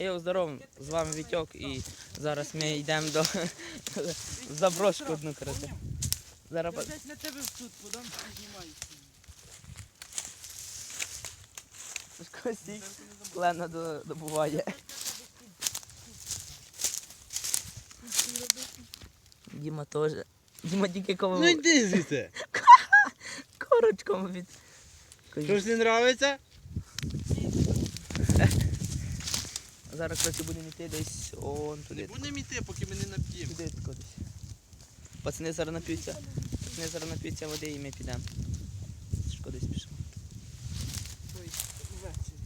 Йоу, здорово, з вами Вітьок і зараз ми йдемо до заброшку одну коротше. Зараз по- десь на тебе в суд подам. Костій Лена добуває. Діма теж. Діма тільки кого Ну йди звідси. корочком від. Що ж не нравиться? Зараз коротше будемо йти десь он Не туди. будемо йти, поки ми не нап'ємо. Туди кудись. Пацани зараз нап'ються. Пацани зараз нап'ються води і ми підемо. Десь пішов. Ой, ввечері.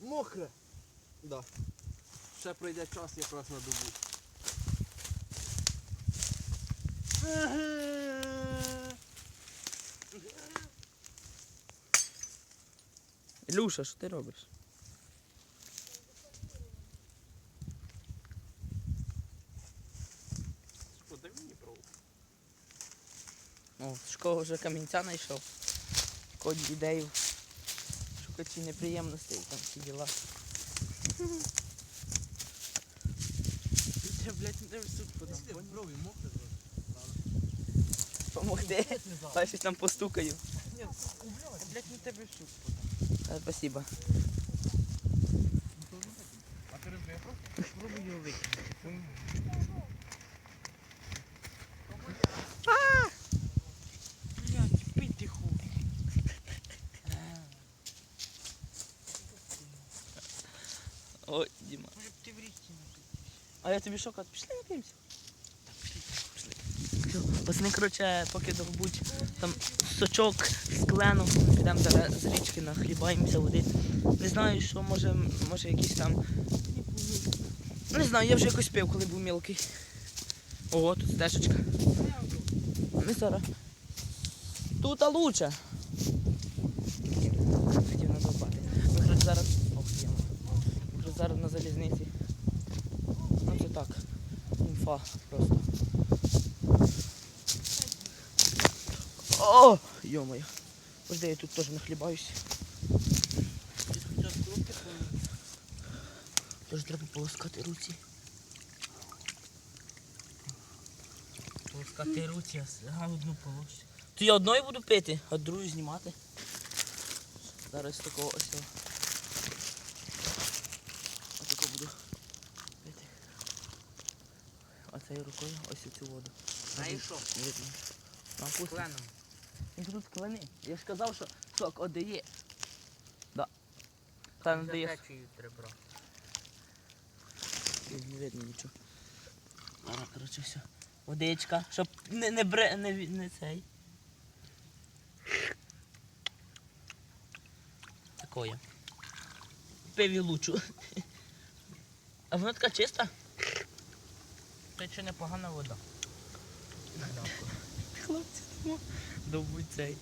Мокре. Да. Ще пройде час якраз на добу. Ілюша, що ти робиш? Що, дай мені пробу. О, Школа вже камінця знайшов. Кодь ідею. Шукачі неприємностей, там всі діла. Я, блядь, не в суд Помогти. Та щось там постукаю. Ні, я, блядь, не тебе в суд. Е, Спасибо. А ти розбив просто? Спробуй його викинути. Блядь, пий тихо. Ой, Діма. Може б ти в річці напив. А я тобі що кажу? Пішли нап'ємося. Пішли. Все, Пацани, коротше, поки добудь там сочок з клену, підемо зараз з річки нахлібаємося води. Не знаю, що може, може якийсь там. Не знаю, я вже якось пив, коли був мілкий. Ого, тут стежечка. Ми зараз. Тут а лучше. Хотів надовбати. Ми зараз. Ох, яма. Ми зараз на залізниці. Так. Інфа просто. О! Йо-моє. Ось де я тут теж нахлібаюсь. Тож треба полоскати руці. Полоскати руці, а одну полощу. То я одною буду пити, а другу знімати. Зараз такого ось. цього. Отако буду пити. А цією рукою ось цю воду. Знаєш що? Пусто. Кленом. Він тут клини. Я ж казав, що сок одає. Да. Та не дає. треба. Не видно нічого. Ара, коротше, все. Водичка, щоб не, не бре, не, не цей. Такое. Пиві лучу. А вона така чиста? Це ще непогана вода. Хлопці, тому добудь цей.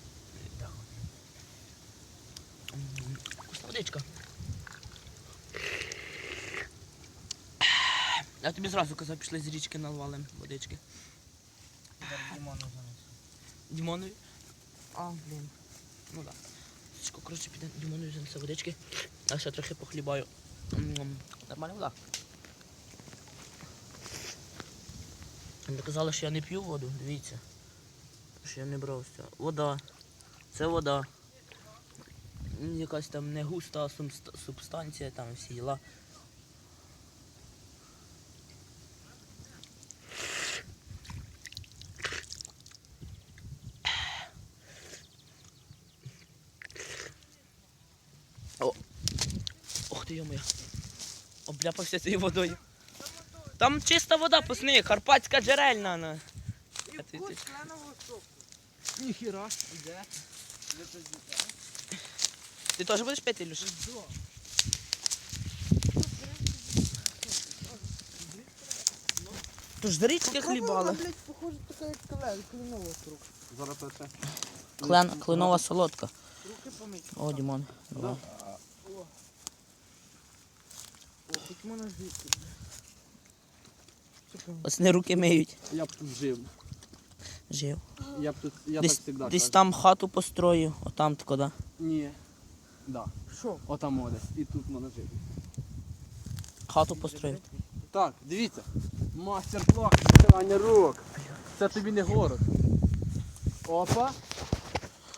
Вкусна водичка. Я тобі зразу казав, пішли з річки наливали водички. Дімону занесу. Дімонові. А, блін. Ну так. Сачко, коротше, піде Дімонові занесе водички. Я ще трохи похлібаю. М, Нормальна вода. Вони казали, що я не п'ю воду, дивіться. Що я не брався. Вода. Це вода. Якась там не густа субстанція, там всі діла. О. Ох ти йомоя. Обляпався цією водою. Там чиста вода, пусни, карпатська джерельна. На. Ти- ти- кленового соку. Ніхіра. Іде. Ти теж будеш пити, Ілюш? Тож з річки хлібала. блядь, похоже, така як клен, кленова рук. Зараз пече. Клен, кленова солодка. Руки помить. О, Дімон. давай. О. Хоч можна звідси. Пацани руки миють. Я б тут жив. Жив. Я б тут, я Десь, так завжди десь кажу. там хату построю, отам тако, да. Ні. Да. Що? Отам о десь. І тут можна жити. Хату построїв. Так, дивіться. Мастер-клас витирання рук. Це тобі не город. Опа.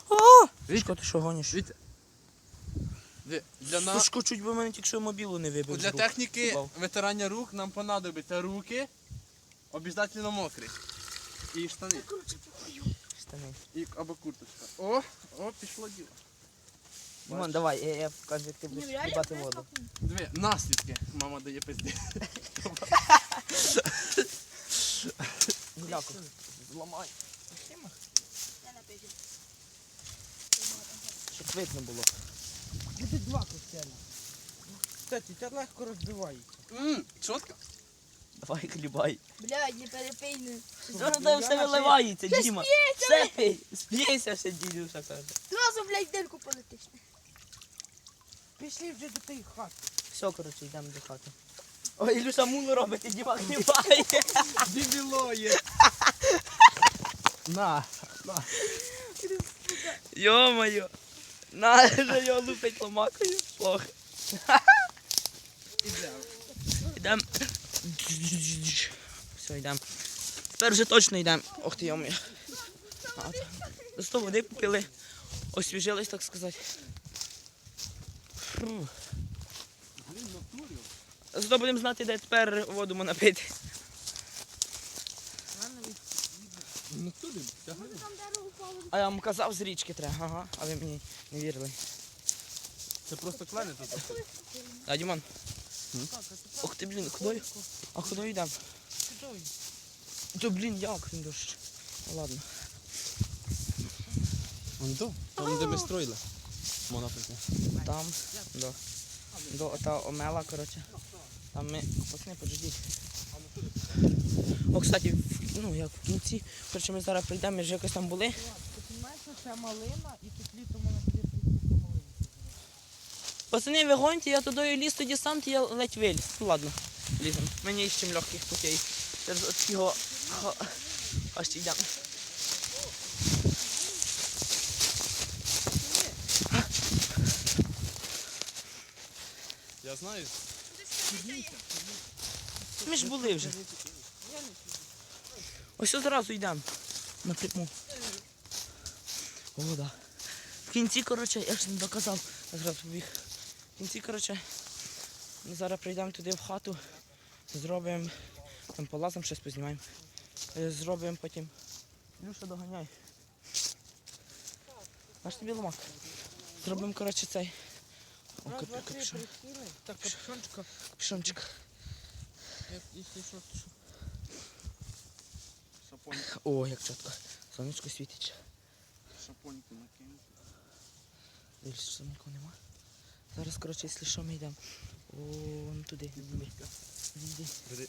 А! Вітя. Ти що гониш? Дивіться. Ди- Для, на... Сушко, чуть би мене тільки що мобілу не вибив. з Для рук. техніки Впав. витирання рук нам понадобиться руки, обов'язково мокрі. І штани. Штани. І, або курточка. О, о, пішло діло. Дімон, давай, я, я покажу, як ти будеш хлібати воду. Диви, наслідки мама дає пизди. Гуляку. Зламай. Щоб видно було. Буде два костяна. Кстати, це легко розбивається. Ммм, чітко. Давай хлібай. Блядь, не перепий не. Зараз там все виливається, Діма. Все пий. Спійся ще, дідюша каже. Зразу, блядь, дирку полетиш. Пішли вже до тієї хати. Все, коротше, йдемо до хати. Ой, Ілюша мулу робить, і Діма хлібає. Дебілоє. На. Йо-моє. На, вже його лупить ломакою. Плохо. Йдемо. Все, йдемо. Тепер вже точно йдемо. Ох ти йомі. Сто води попили. Освіжились, так сказати. Зато будемо знати, де тепер воду можна пити. Туди, тягни. Там дерево впало. А я вам казав, з річки треба, ага, а ви мені не вірили. Це просто клени тут. А, Дімон. Ох ти, блін, куди? А куди йдемо? Чудові. То, блін, як він дощ. Ну ладно. Вон то, там де ми строїли. Можна прийти. Там, до, до ота омела, коротше. Там ми, пацани, подождіть. О, кстати, ну як в кінці, коротше, ми зараз прийдемо, ми вже якось там були. Ти розумієш, що це малина і тут літом вона буде прийти по малині. Пацани, ви гоньте, я туди ліз, тоді сам, то я ледь виліз. Ну ладно, ліземо. Мені з чим легких путей. Це от його аж йдемо. Я знаю. Ми ж були вже. Ось одразу йдемо. Напряму. О, да. В кінці, коротше, я ж не доказав, я зразу побіг. Кінці, коротше, ми зараз прийдемо туди в хату, зробимо, там полазимо, щось познімаємо. Е, Зробимо потім. Люша, доганяй. Наш тобі ломак. Зробимо, коротше, цей. О, Раз, два, три, капюшон. Так, капюшончика. Капюшончик. Як- Якщо що, то що? Шапоньку, О, як чітко. Сонечко світить. шапоньку накинути. Дивись, що нікого нема. Зараз, коротше, якщо що, ми йдемо. Вон туди. Бери.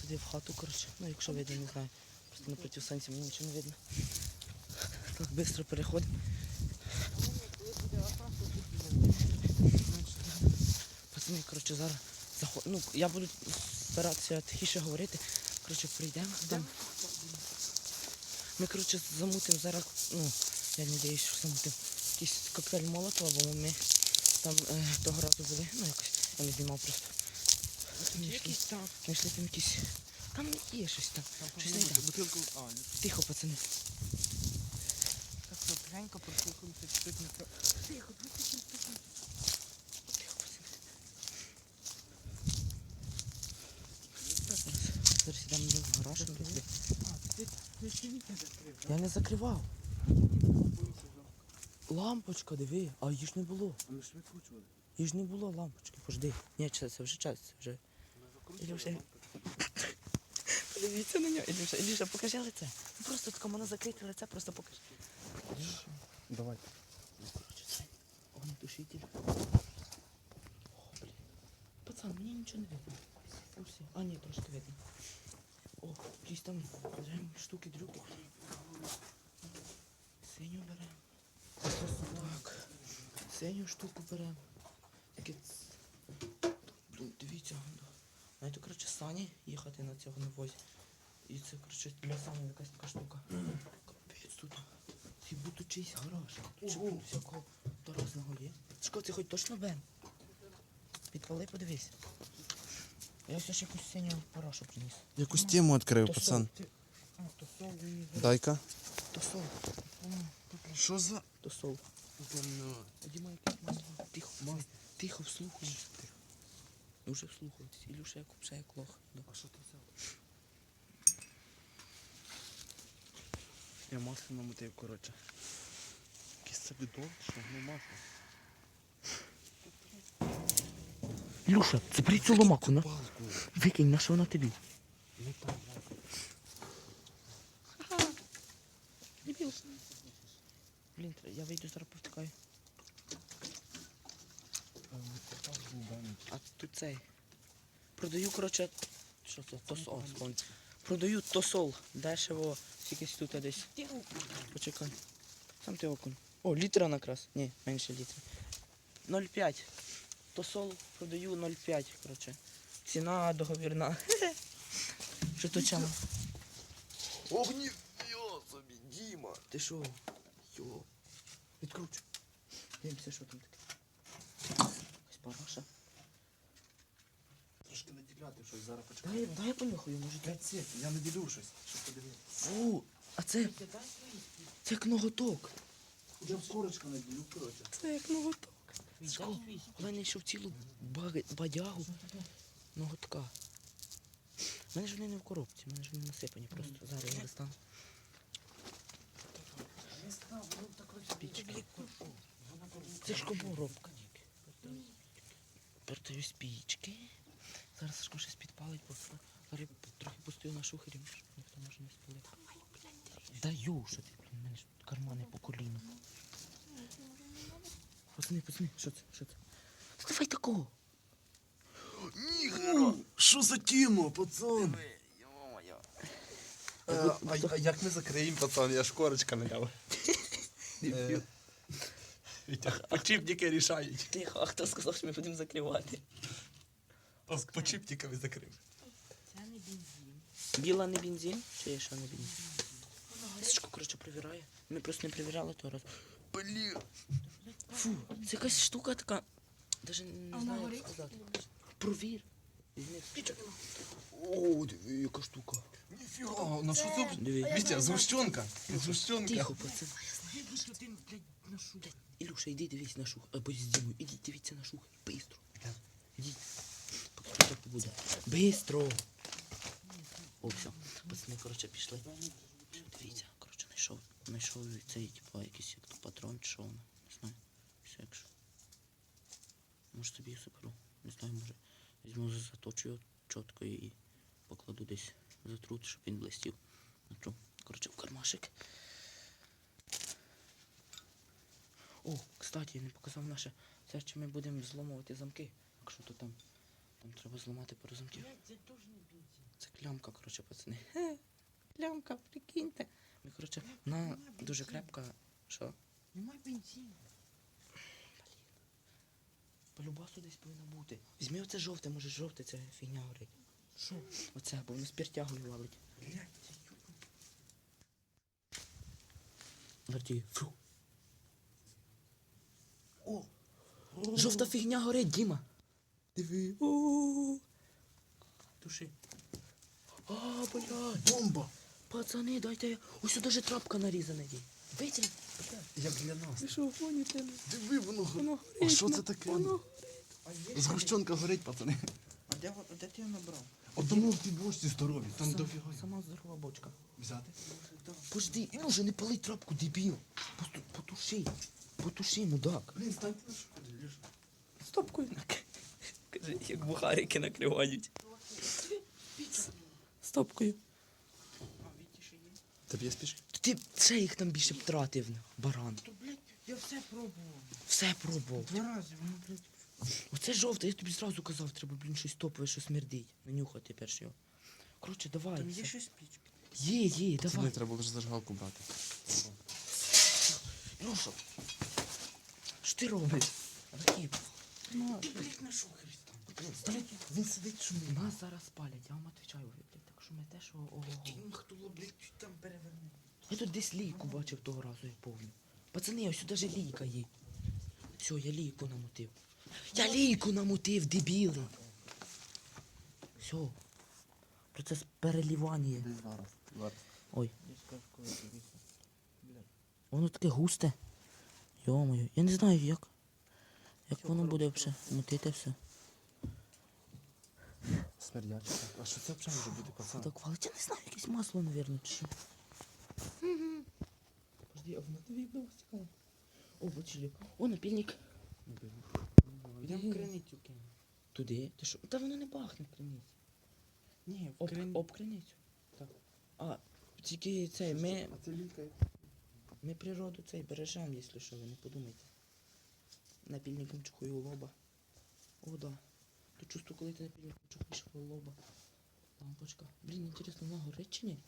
Туди в хату, коротше. Ну, якщо видно, не знаю. Просто напроти сонця мені нічого не видно. Так, швидко переходимо. Пацани, коротше, зараз заход... Ну, я буду старатися тихіше говорити. Коротше, прийдемо там. Ми, коротше, замутимо зараз, ну, я надіюсь, що замутимо якийсь коктейль Молотова, бо ми там е, того разу були, ну якось, я не знімав просто. Ми йшли, Якийсь так. ми йшли там якісь. Там є щось там. Щось знайдемо. Бутилку. А, ні. Тихо, пацани. Так, що, тихенько прослухаємося чуть-чуть мікро. Тихо, тихо, тихо, тихо. Пацани. Зараз, йдемо в гараж. А, ти, ти ще вікна закрив. Я не закривав. Лампочка, диви, а її ж не було. А ми ж викручували. Її ж не було лампочки, пожди. Ні, це, це вже час, вже. Ілюша. Подивіться на нього. Ілюша, Ілюша, покажи лице. Ну, Просто тако мене закрити лице, просто покажи. Давай. Короче, це огнетушитель. О, блін. Пацан, мені нічого не видно. Все. А, ні, трошки видно. О, якісь там беремо штуки-дрюки. Синю беремо. Так. Синю штуку беремо. Блін, дивіться. ну. Знаєте, коротше, сані їхати на цього на возі. І це, коротше, для сані якась така штука. Капець тут. Це будто чийсь гараж. Тут всякого та разного є. Шко, це хоч точно бен? Підпали, подивись. Я все ж якусь синю парашу приніс. Якусь тему відкрив, пацан. Дай-ка. то сол. Що за. То сол. Діма, якесь масло. Тихо, масло. Тихо, вслухай. Тихо. Дуже вслухайтесь. Ілюша, як купша, як лох. А що ти взяв? Я масло намотив, коротше. Якийсь собі дол, що ну масло. Ілюша, забери цю ломаку, на. Викинь, на що вона тобі? Дебіл. Блін, я вийду зараз повтикаю. А тут цей. Продаю, коротше. Що це? Тосол. Продаю тосол. Дешево. Якийсь тут десь. Почекай. Сам ти окон. О, літра накрас. Ні, менше літра. 0,5. Тосол продаю 0,5, коротше. Ціна договірна. Що то чому? Огні! Йо собі, Діма! Ти що? Йо. Відкручу. Дивимося, що там таке. Ось параша. Трошки наділяти щось, зараз почекай. Дай, дай я понюхаю, може це. Я не ділю щось, щоб подивитися. Фу, а це. Це як ноготок. Уже в корочку наділю, коротше. Це як ноготок. Але не йшов цілу ба- бадягу ноготка. У мене ж вони не в коробці, у мене ж вони насипані просто. Зараз я достану. Спічки. Це ж коробка. Передаю спічки. Зараз Сашко щось підпалить, бо зараз трохи постою на шухері, щоб ніхто може не спалити. Даю, що ти, блін, мене ж кармани по коліну. Пацани, пацани, що це? Що це? Давай такого. Ніхера! Що за тема, пацан? А, а як ми закриємо, пацан? Я ж корочка наляв. Е, Почіпники рішають. Тихо, а хто сказав, що ми будемо закривати? Почіпниками закрив. Біла не бензин? Чи є що не бензин? Сашко, коротше, перевіряє. Ми просто не перевіряли того раз. Блін. Фу, це якась штука така. Даже не знаю, як сказати. Провір. Візьми. О, яка штука. Ніфіга, на що це? Вітя, згущенка. Згущенка. Тихо, пацан. Блядь, Ілюша, йди дивись на шух. Або з Дімою. Ідіть дивіться на шух. Бистро. Ідіть. Поки так буде. Бистро. О, все. Пацани, коротше, пішли. Все, дивіться, коротше, знайшов. Знайшов цей, типа, якийсь як патрон, чи що воно. Не знаю. Все якщо. Може собі заберу. Не знаю, може. Візьму, заточу його чітко і покладу десь затрут, щоб він блистів. Коротше, в кармашик. О, кстати, я не показав наше. Це чи ми будемо зламувати замки. Якщо то там. Там треба зламати пару замків. Це клямка, коротше, пацани. Хе, клямка, прикиньте. Ми, коротше, вона дуже крепка. Що? Немає бензину. По любасу десь повинна бути. Візьми оце жовте, може жовте, це фігня горить. Що? Оце, бо воно спіртягою валить. Варті, фу. О! Жовта фігня горить, Діма. Диви. О! Туши. А, блядь. Бомба! Пацани, дайте. я- Ось сюди же трапка нарізана є. Витягни. Як для нас. Ви що, гоніте? Диви, воно Воно горить. горить. А що це таке? Воно А є? Згущенка горить, пацани. А де, де ти його набрав? Одному в тій бочці здорові, там дофіга. Сама здорова бочка. Взяти? Пожди, Ілюша, не пали трапку, дебіл. Потуши. Потуши, мудак. Блін, стань на шкоді, ліж. Стопкою нак. Каже, як бухарики накривають. Стопкою. А, Віті є? Тобі є спіш? Ти ще їх там більше б тратив, баран. То, блядь, я все пробував. Все пробував. Два рази, воно, блядь. Оце жовте, я тобі зразу казав, треба, блін, щось топове, що смердить. Нанюхати перш його. Коротше, давай. Там є все. ще спічки. Є, є, давай. треба лише зажигалку брати. Ілюша. Що ти робиш? Рахіп. Блядь, на шухері там. Він сидить шумить. Нас зараз спалять, я вам відповідаю, ви, блядь, так що ми те, що ого. Тім, хто, блядь, там переверне. Я тут десь лійку бачив того разу, я повню. Пацани, ось сюди же лійка є. Все, я лійку намотив. Я лійку намотив, дебіли. Все. Процес перелівання. Ой, воно таке густе. Йо-моє, я не знаю як. Як воно буде вже мутити все. Смердяче. так. А що це взагалі може бути, пацан? Так валить, я не знаю, якесь масло, напевно, чи що. Подожди, а воно тобі цікаво. О, бачили. О, напільник. Йдемо в криницю кинемо. Туди. Ти що? Та воно не пахне криниці. Ні, в Об, крин... об криницю. Так. А, тільки цей, ми, А це лікає. ми природу цей бережемо, якщо що, ви не подумайте. Напільником чухаю у лоба. О, да. То чувствую, коли ти напільником чухаєш у лоба. Лампочка. Блін, інтересно, вона горить чи ні?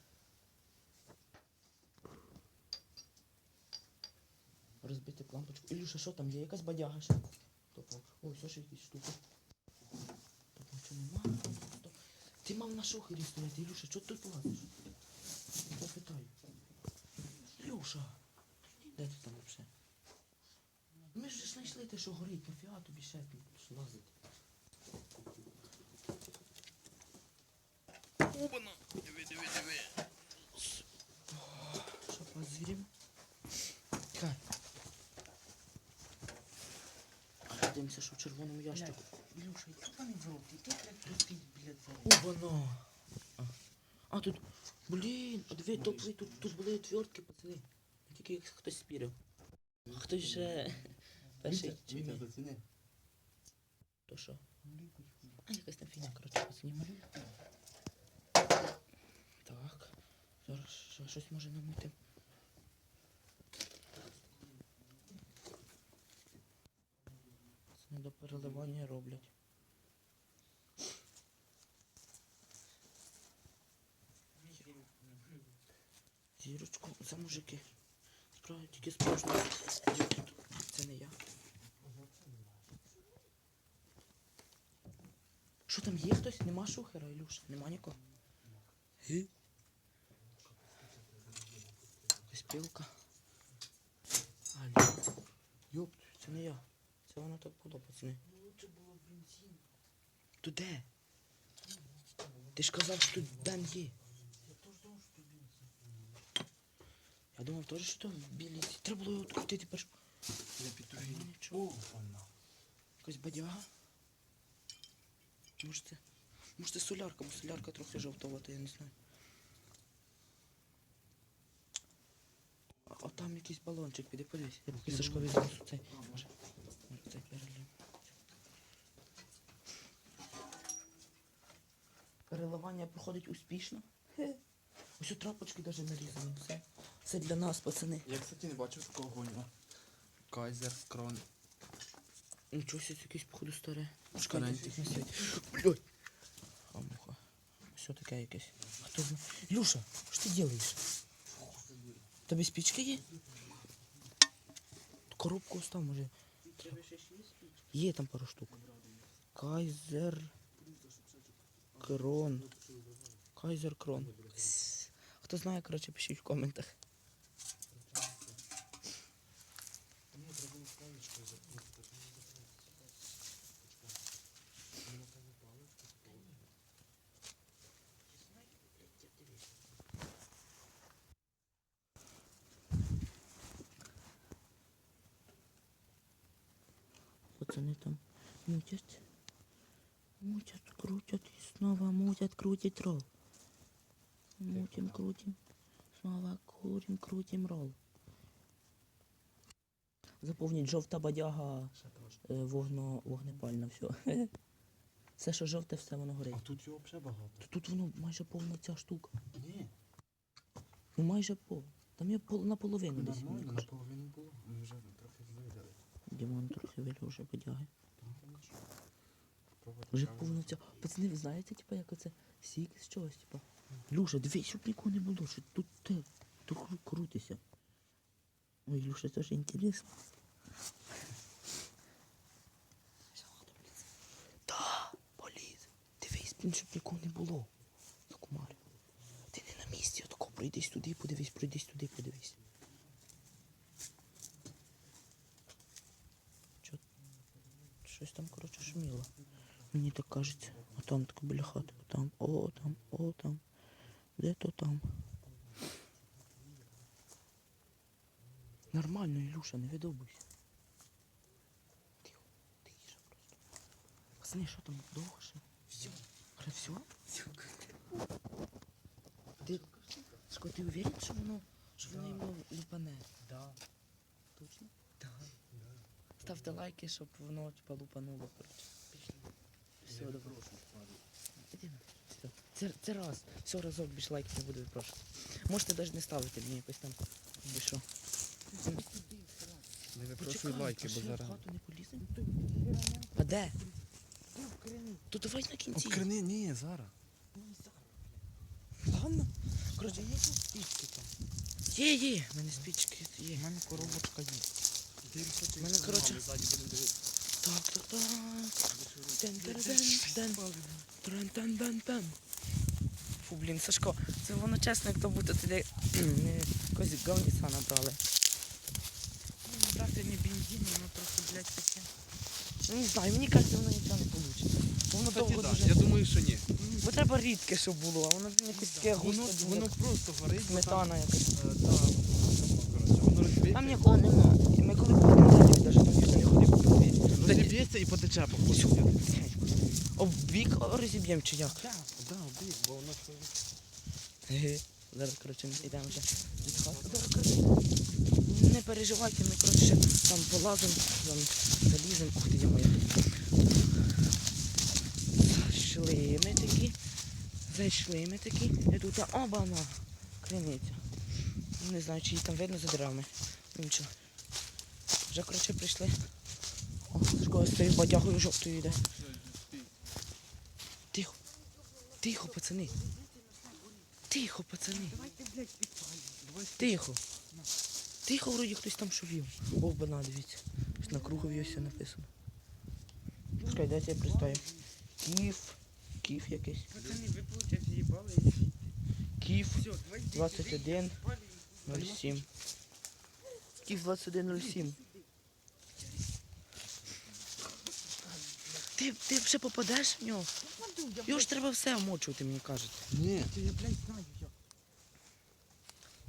Розбити лампочку. Ілюша, що там є? Якась бадяга ще? Ой, все ще якісь штуки. Топав, що нема? То- Ти мав на шухері стояти, Ілюша, ти тут лазиш? Я питаю. Ілюша, де ти там взагалі? Ми ж ж знайшли те, що горить, нафіга тобі ще тут лазити. Опана! Диви, диви, диви. Що позрім? Чекай. Дивимося, що в червоному ящику. Ілюша, і там жовтий, ти простий, блядь, зараз. Опана! А, а тут, блін, а диви, топлий, тут, тут були отвертки, пацани. Тільки їх хтось спірив. А хтось ще перший чи Вітя, То що? А якась там фігня, коротше, пацанів. Так. Зараз щось може намути. До переливання роблять. Зірочку, це мужики. Справді тільки справжні. Це не я. Що там є хтось? Нема шухера, Ілюша? Нема нікого? Гі? Якась пілка. Алі. Йоп, це не я. Це воно так було, пацани. То де? Ти ж казав, що тут дан є. Я думав, теж, що то в. Треба було його відкрутити перш. Я підтужу. Ну, нічого. Якась бадяга. Може це. Може це солярка, бо солярка трохи жовтовата, я не знаю. А, там якийсь балончик, піди подивись. Я поки Сашко візьму цей. Може цей перелив. Переливання проходить успішно. Хе. Ось у трапочки навіть нарізані. Все. Все для нас, пацани. Я, кстати, не бачив такого гоню. Кайзер, крон. Нічого себе, якесь походу старе. Шкаренький. Блядь. А муха. Все таке якесь. Хто знає? Люша, що ти робиш? Тобі спічки є? Коробку остав, може. Є там пару штук. Кайзер. Крон. Кайзер Крон. С. Хто знає, коротше, пишіть в коментах. Пацаны там мутят. Мутят, крутят и снова мутят, крутит ролл. Мутим, крутим. Снова курим, крутим ролл. Заповніть жовта бадяга, е, вогно, вогнепальна, все. Все, що жовте, все воно горить. А тут його взагалі багато. Тут воно майже повна ця штука. Ні, Ну майже пол. Там є пол, наполовину десь. мені нормально, кажуть. наполовину було. Ми вже трохи видали. Дімон трохи вилю вже бадяги. Вже повна ця. Пацани, ви знаєте, типа, як оце сік з чогось, типа. Люша, дивись, щоб нікого не було, що тут те, тут крутися. Ой, Люша, це ж інтересно. Да, поліз. Дивись, блін, щоб нікого не було. Закумарю. Ти не на місці, отако пройдись туди, подивись, пройдись туди, подивись. Чо? Щось там, коротше, шуміло. Мені так кажеться. А там тако біля хати. Там, о, там, о, там. Де то там? Нормально, Ілюша, не видобуйся. Тихо, тихіше просто. Пацани, що там довго ще? Все. Все? Ти, Ско, ти уверен, що воно, що воно йому лупане? Да. Точно? Так. Ставте лайки, щоб воно типа лупануло, коротше. Все, добре. Це, це раз. Все, разок більш лайків не буду випрошувати. Можете навіть не ставити мені якось там. Що. Не випрошуй лайки, бо зараз. хату не. А де? То давай на кінці. Обкрини, ні, зараз. Ладно. Коротше, є тут спічки там. Є, є. У мене спічки є. У мене коробочка є. У мене, коротше. Фу, блін, Сашко, це воно чесно, як то тоді не якось говніса набрали. Ну, брати не бензин, воно просто, блядь, таке. Ну, Не знаю, мені кажеться, воно нічого не вийде. Воно довго дуже. Я думаю, що ні. Бо треба рідке, щоб було, а воно якесь таке Воно, густо, воно просто горить. сметана якась. Там нікого нема. І ми коли будемо далі, навіть там ніхто не ходив купити. Тоді Розіб'ється і потече походу. Всю. Об бік розіб'ємо чи як? Так, да, обіг, бо воно. Ге. Зараз, коротше, йдемо вже від хати. Зараз, коротше, Не переживайте, ми, коротше, там полазимо, там заліземо. Ух ти, я моя. Зайшли ми такі. Зайшли ми такі. І тут обана. Криниця. Не знаю, чи її там видно за деревами. Нічого. Вже, коротше, прийшли. З цією бадягою жовтою йде. Тихо. Тихо, пацани. Тихо, пацани. Тихо. Тихо, вроді хтось там шовів. О, бана, дивіться. Ось на кругові ось написано. Чекай, дайте я пристаю. Київ. Київ якийсь. Пацани, ви, получать, з'їбали. Київ Все, давайте. 21 07. 2107. Ти, ти вже попадеш в нього? Його ж треба все омочувати, мені кажуть. Ні. я, блядь, знаю, як.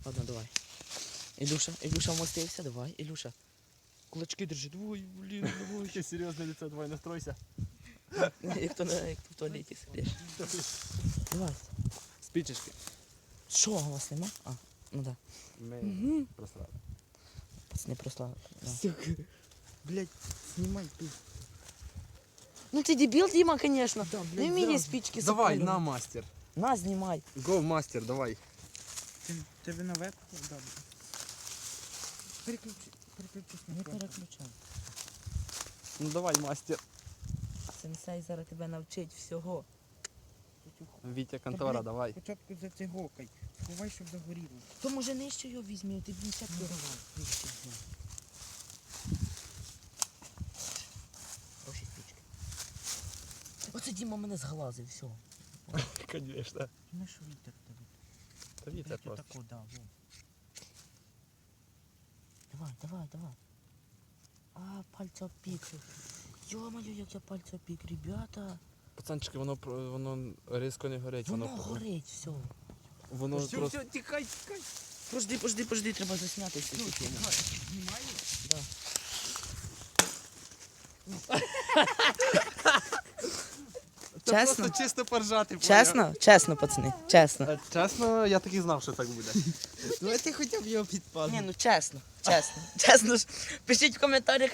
Ладно, давай. Ілюша, Ілюша вмостився, давай, Ілюша. Кулачки держи, давай, блін, давай. Таке серйозне лице, давай настройся. Як то, на- як то в туалеті сидиш. Давай. Спічечки. Що, у вас нема? А, ну да. Ми Угу. просрали. Пацани просто. Да. Блядь, знімай тут. Ну ти дебіл, Діма, звісно. Да, блядь, Не вміє зразу. спічки Давай, запалювати. на мастер. На, знімай. Го, мастер, давай. Ти, тебе на веб? Да. Переключи, переключись на Не переключай. Ну давай, мастер. Сенсей зараз тебе навчить всього. Вітя Контора, блядь. давай. Спочатку за це гокай. Сховай, щоб догоріло. То може нижче його візьми, ти б не сяк Ну давай, блядь. Хороші спічки. Оце Діма мене зглазив, все. Конечно. Ну що вітер тебе? Та Блядь, просто. отако, да, во. Давай, давай, давай. А, пальцопік. Йо-моє, як я пальцопік, ребята. Пацанчики, воно, про- воно різко не горить. Воно Воно, горить, все. воно Все, просто... все, тікай, тікай. Пожди, пожди, пожди, треба засняти всю цю тему. Знімаєш? Да. Чесно? просто чисто поржати. Чесно? Чесно, пацани, чесно. Е, Чесно, я так і знав, що так буде. Давайте хоча б його підпалимо. Ні, ну чесно, чесно. Чесно ж. Пишіть в коментарях,